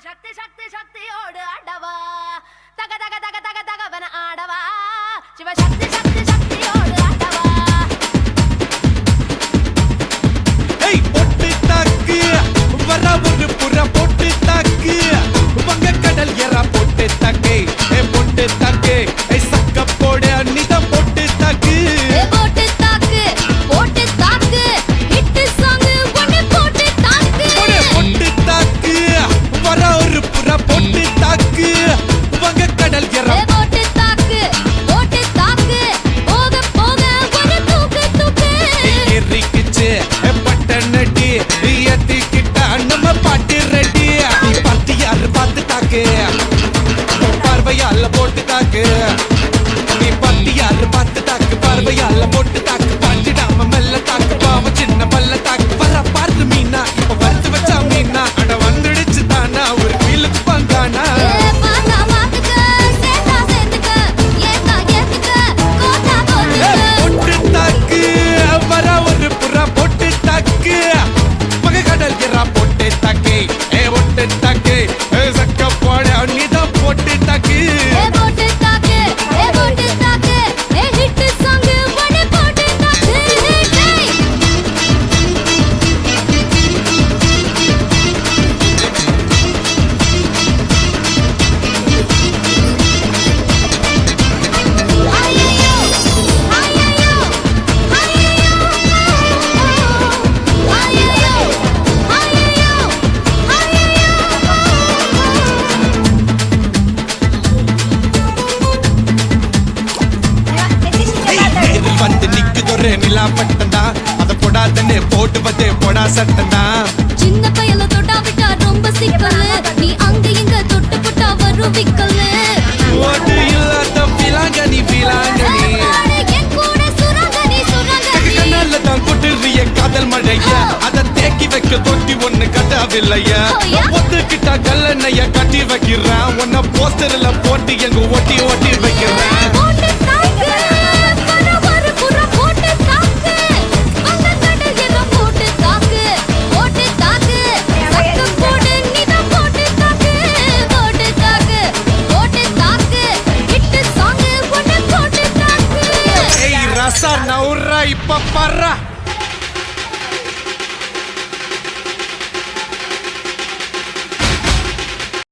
சக்தி சக்தி சக்தியோடு அடவா. உன் போட்டு தாக்கு. நீ பார்த்து பார்த்து தாக்கு. பார்வையால போட்டு தாக்கு. பாஞ்சிடாம மெல்ல தாக்கு. பாவ சின்ன பல்ல தாக்கு. வர பார்த்து மீனா. இப்ப வறுத்து வச்சா மீனா. அட வந்துடுச்சு தானா. ஒரு வீலுக்கு பங்கானா போட்டு தக்கே. ஏ, ஒட்டு தக்கே. சக்க போட நீதான் போட்டு வந்து நிக்குதொரு நிலா பட்டந்தா அத போடாதன்னு போட்டு வந்து போடா சட்டந்தா சின்ன பையல தொட்டா விட்டா ரொம்ப சிக்கலு. நீ அங்க இங்க தொட்டு புட்டா வரும் விக்கலு. ஓட்டு இல்லாத பிலாங்க நீ பிலாங்க நீ என் கூட சுரங்க நீ சுரங்க நீ கண்ணால தான் கொட்டுறிய காதல் மழைய. அத தேக்கி வைக்க தொட்டி ஒண்ணு கட்டாவில்லைய. ஒத்துக்கிட்டா கல்லணைய கட்டி வைக்கிறான். உன்ன போஸ்டர்ல போட்டு எங்க ஒட்டி ஒட்டி வைக்கிறேன். நவுறா இப்ப பர்றா